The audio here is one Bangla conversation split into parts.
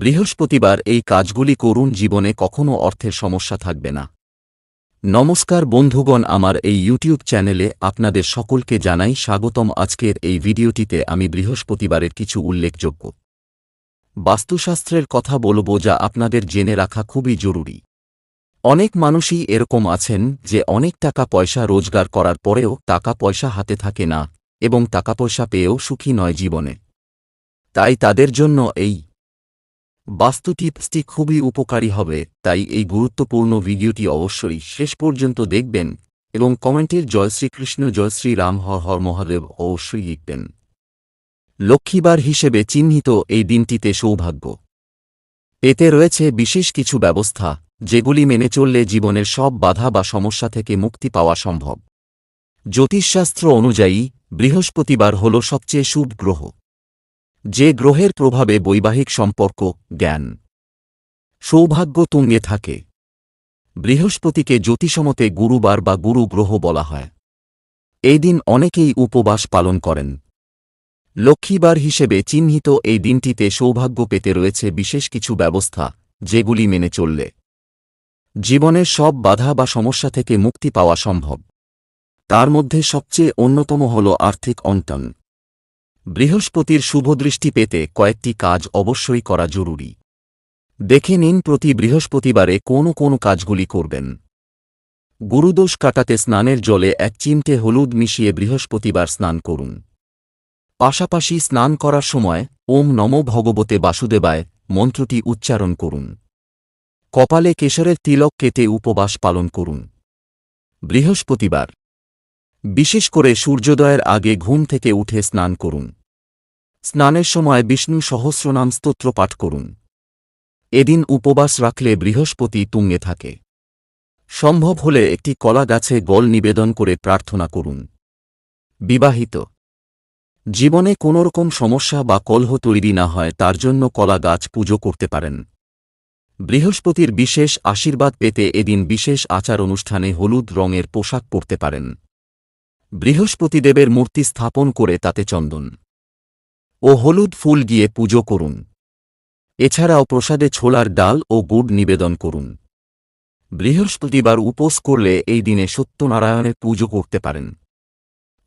বৃহস্পতিবার এই কাজগুলি করুন জীবনে কখনো অর্থের সমস্যা থাকবে না। নমস্কার বন্ধুগণ, আমার এই ইউটিউব চ্যানেলে আপনাদের সকলকে জানাই স্বাগতম। আজকের এই ভিডিওটিতে আমি বৃহস্পতিবারের কিছু উল্লেখযোগ্য। বাস্তুশাস্ত্রের কথা বলব যা আপনাদের জেনে রাখা খুবই জরুরি। অনেক মানুষই এরকম আছেন যে অনেক টাকা পয়সা রোজগার করার পরেও টাকা পয়সা হাতে থাকে না এবং টাকা পয়সা পেয়েও সুখী নয় জীবনে। তাই তাদের জন্য এই বাস্তু টিপসটি খুবই উপকারী হবে, তাই এই গুরুত্বপূর্ণ ভিডিওটি অবশ্যই শেষ পর্যন্ত দেখবেন এবং কমেন্টের জয় শ্রীকৃষ্ণ, জয় শ্রীরাম হর হর মহাদেব অবশ্যই লিখবেন। লক্ষ্মীবার হিসেবে চিহ্নিত এই দিনটিতে সৌভাগ্য। এতে রয়েছে বিশেষ কিছু ব্যবস্থা, যেগুলি মেনে চললে জীবনের সব বাধা বা সমস্যা থেকে মুক্তি পাওয়া সম্ভব। জ্যোতিষশাস্ত্র অনুযায়ী, বৃহস্পতিবার হল সবচেয়ে শুভ গ্রহ। যে গ্রহের প্রভাবে বৈবাহিক সম্পর্ক, জ্ঞান। সৌভাগ্য তুঙ্গে থাকে। বৃহস্পতিকে জ্যোতিষমতে গুরুবার বা গুরু গ্রহ বলা হয়। এই দিন অনেকেই উপবাস পালন করেন। লক্ষ্মীবার হিসেবে চিহ্নিত এই দিনটিতে সৌভাগ্য পেতে রয়েছে বিশেষ কিছু ব্যবস্থা, যেগুলি মেনে চললে জীবনের সব বাধা বা সমস্যা থেকে মুক্তি পাওয়া সম্ভব। তার মধ্যে সবচেয়ে অন্যতম হল আর্থিক অন্টন। বৃহস্পতির শুভদৃষ্টি পেতে কয়েকটি কাজ অবশ্যই করা জরুরি। দেখে নিন প্রতি বৃহস্পতিবারে কোন কোন কাজগুলি করবেন। গুরুদোষ কাটাতে স্নানের জলে এক চিমটে হলুদ মিশিয়ে বৃহস্পতিবার স্নান করুন। পাশাপাশি স্নান করার সময় ওম নম ভগবতে বাসুদেবায় মন্ত্রটি উচ্চারণ করুন। কপালে কেশরের তিলক কেটে উপবাস পালন করুন। বৃহস্পতিবার বিশেষ করে সূর্যোদয়ের আগে ঘুম থেকে উঠে স্নান করুন। স্নানের সময় বিষ্ণু সহস্রনাম স্তোত্র পাঠ করুন। এদিন উপবাস রাখলে বৃহস্পতি তুঙ্গে থাকে। সম্ভব হলে একটি কলা গাছে গল নিবেদন করে প্রার্থনা করুন। বিবাহিত। জীবনে কোনোরকম সমস্যা বা কলহ তৈরি না হয়, তার জন্য কলা গাছ পুজো করতে পারেন। বৃহস্পতির বিশেষ আশীর্বাদ পেতে এদিন বিশেষ আচার অনুষ্ঠানে হলুদ রঙের পোশাক পরতে পারেন। বৃহস্পতিদেবের মূর্তি স্থাপন করে তাতে চন্দন ও হলুদ ফুল গিয়ে পুজো করুন। এছাড়াও প্রসাদে ছোলার ডাল ও গুড় নিবেদন করুন। বৃহস্পতিবার উপোস করলে এই দিনে সত্যনারায়ণের পুজো করতে পারেন।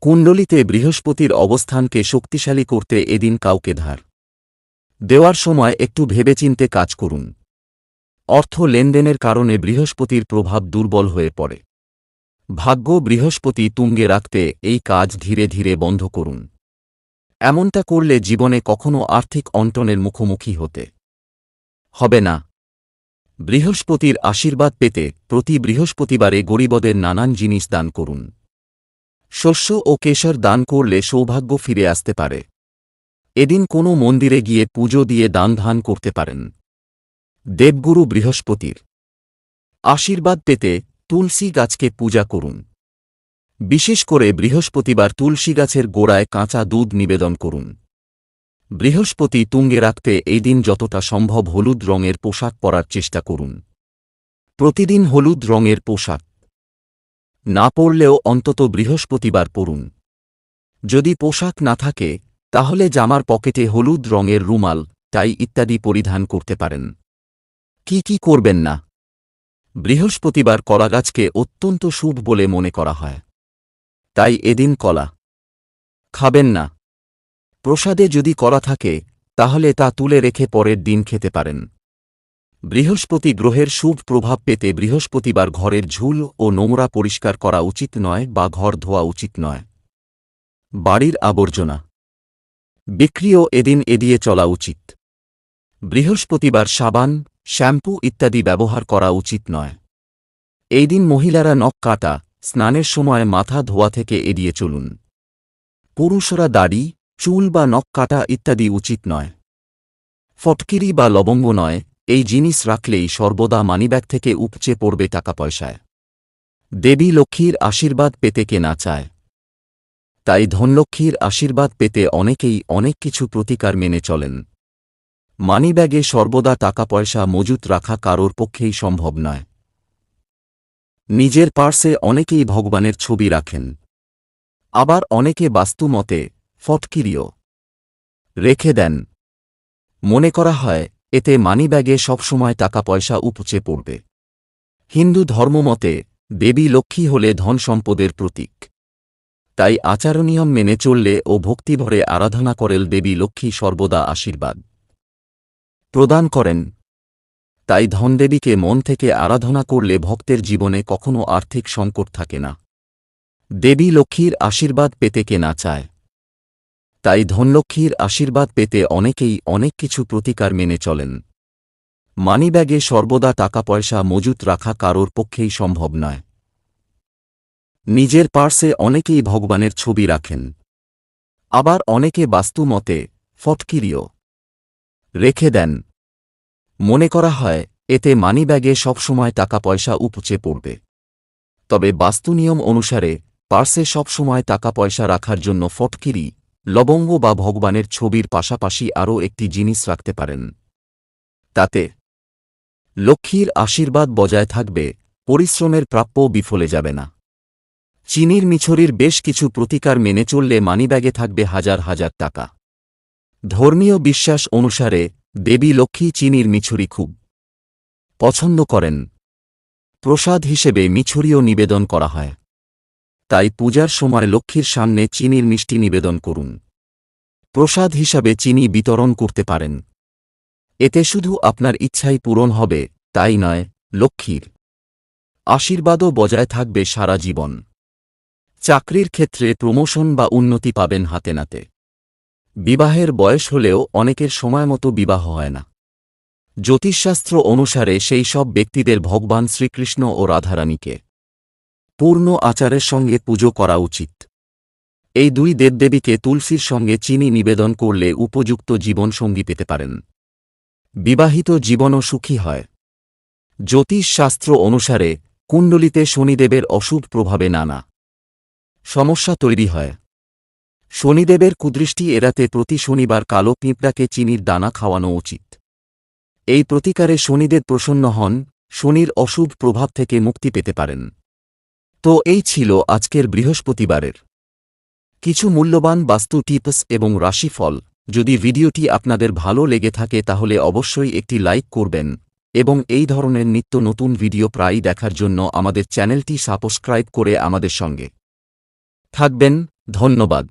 কুণ্ডলিতে বৃহস্পতির অবস্থানকে শক্তিশালী করতে এদিন কাউকে ধার। দেওয়ার সময় একটু ভেবেচিন্তে কাজ করুন। অর্থ লেনদেনের কারণে বৃহস্পতির প্রভাব দুর্বল হয়ে পড়ে। ভাগ্য বৃহস্পতি তুঙ্গে রাখতে এই কাজ ধীরে ধীরে বন্ধ করুন। এমনটা করলে জীবনে কখনো আর্থিক অন্টনের মুখোমুখি হতে হবে না। বৃহস্পতির আশীর্বাদ পেতে প্রতি বৃহস্পতিবারে গরিবদের নানান জিনিস দান করুন। শস্য ও কেশর দান করলে সৌভাগ্য ফিরে আসতে পারে। এদিন কোনো মন্দিরে গিয়ে পুজো দিয়ে দান ধান করতে পারেন। দেবগুরু বৃহস্পতির আশীর্বাদ পেতে তুলসী গাছকে পূজা করুন। বিশেষ করে বৃহস্পতিবার তুলসী গাছের গোড়ায় কাঁচা দুধ নিবেদন করুন। বৃহস্পতি তুঙ্গে রাখতে এই দিন যতটা সম্ভব হলুদ রঙের পোশাক পরার চেষ্টা করুন। প্রতিদিন হলুদ রঙের পোশাক। না পরলেও অন্তত বৃহস্পতিবার পরুন। যদি পোশাক না থাকে, তাহলে জামার পকেটে হলুদ রঙের রুমাল, টাই ইত্যাদি পরিধান করতে পারেন। কি কি করবেন না? বৃহস্পতিবার কলাগাছকে অত্যন্ত শুভ বলে মনে করা হয়। তাই এদিন কলা খাবেন না। প্রসাদে যদি কলা থাকে, তাহলে তা তুলে রেখে পরের দিন খেতে পারেন। বৃহস্পতি গ্রহের শুভ প্রভাব পেতে বৃহস্পতিবার ঘরের ঝুল ও নোংরা পরিষ্কার করা উচিত নয় বা ঘর ধোয়া উচিত নয়। বাড়ির আবর্জনা বিক্রিও এদিন এড়িয়ে চলা উচিত। বৃহস্পতিবার সাবান শ্যাম্পু ইত্যাদি ব্যবহার করা উচিত নয়। এই দিন মহিলারা নখ কাটা, স্নানের সময় মাথা ধোয়া থেকে এড়িয়ে চলুন। পুরুষরা দাড়ি, চুল বা নখ কাটা ইত্যাদি উচিত নয়। ফটকিরি বা লবঙ্গ নয়, এই জিনিস রাখলেই সর্বদা মানিব্যাগ থেকে উপচে পড়বে টাকা পয়সায় দেবী লক্ষ্মীর আশীর্বাদ পেতে কে না চায়। তাই ধনলক্ষ্মীর আশীর্বাদ পেতে অনেকেই অনেক কিছু প্রতিকার মেনে চলেন। মানিব্যাগে সর্বদা টাকা পয়সা মজুত রাখা কারোর পক্ষেই সম্ভব নয়। নিজের পার্সে অনেকেই ভগবানের ছবি রাখেন। আবার অনেকে বাস্তুমতে ফটকিরিও রেখে দেন। মনে করা হয়, এতে মানিব্যাগে সবসময় টাকা পয়সা উপচে পড়বে। হিন্দু ধর্মমতে, দেবী লক্ষ্মী হলে ধন সম্পদের প্রতীক। তাই আচারনিয়ম মেনে চললে ও ভক্তিভরে আরাধনা করেল দেবী লক্ষ্মী সর্বদা আশীর্বাদ। প্রদান করেন। তাই ধনদেবীকে মন থেকে আরাধনা করলে ভক্তের জীবনে কখনো আর্থিক সংকট থাকে না। দেবী লক্ষ্মীর আশীর্বাদ পেতে কে না চায়। তাই ধনলক্ষ্মীর আশীর্বাদ পেতে অনেকেই অনেক কিছু প্রতিকার মেনে চলেন। মানিব্যাগে সর্বদা টাকা পয়সা মজুত রাখা কারোর পক্ষেই সম্ভব নয়। নিজের পার্সে অনেকেই ভগবানের ছবি রাখেন। আবার অনেকে বাস্তু মতে ফটকিরিও। রেখে দেন। মনে করা হয়, এতে মানিব্যাগে সবসময় টাকা পয়সা উপচে পড়বে। তবে বাস্তু নিয়ম অনুসারে, পার্সে সবসময় টাকা পয়সা রাখার জন্য ফটকিরি, লবঙ্গ বা ভগবানের ছবির পাশাপাশি আরও একটি জিনিস রাখতে পারেন। তাতে লক্ষ্মীর আশীর্বাদ বজায় থাকবে, পরিশ্রমের প্রাপ্য বিফলে যাবে না। চিনির মিছরির বেশ কিছু প্রতিকার মেনে চললে মানিব্যাগে থাকবে হাজার হাজার টাকা। ধর্মীয় বিশ্বাস অনুসারে দেবী লক্ষ্মী চিনির মিছরি খুব পছন্দ করেন। প্রসাদ হিসেবে মিছরিও নিবেদন করা হয়। তাই পূজার সময় লক্ষ্মীর সামনে চিনির মিষ্টি নিবেদন করুন। প্রসাদ হিসাবে চিনি বিতরণ করতে পারেন। এতে শুধু আপনার ইচ্ছাই পূরণ হবে, তাই নয়, লক্ষ্মীর আশীর্বাদও বজায় থাকবে সারা জীবন। চাকরির ক্ষেত্রে প্রমোশন বা উন্নতি পাবেন হাতে নাতে। বিবাহের বয়স হলেও অনেকের সময়মতো বিবাহ হয় না। জ্যোতিষশাস্ত্র অনুসারে সেই সব ব্যক্তিদের ভগবান শ্রীকৃষ্ণ ও রাধারানীকে পূর্ণ আচারের সঙ্গে পুজো করা উচিত। এই দুই দেবদেবীকে তুলসীর সঙ্গে চিনি নিবেদন করলে উপযুক্ত জীবনসঙ্গী পেতে পারেন। বিবাহিত জীবনও সুখী হয়। জ্যোতিষশাস্ত্র অনুসারে কুণ্ডলিতে শনিদেবের অশুভ প্রভাবে নানা সমস্যা তৈরি হয়। শনিদেবের কুদৃষ্টি এড়াতে প্রতি শনিবার কালো পিঁপড়াকে চিনির দানা খাওয়ানো উচিত। এই প্রতিকারে শনিদেব প্রসন্ন হন, শনির অশুভ প্রভাব থেকে মুক্তি পেতে পারেন। তো এই ছিল আজকের বৃহস্পতিবারের। কিছু মূল্যবান বাস্তু টিপস এবং রাশিফল, যদি ভিডিওটি আপনাদের ভালো লেগে থাকে তাহলে অবশ্যই একটি লাইক করবেন, এবং এই ধরনের নিত্য নতুন ভিডিও প্রায়ই দেখার জন্য আমাদের চ্যানেলটি সাবস্ক্রাইব করে আমাদের সঙ্গে। থাকবেন, ধন্যবাদ।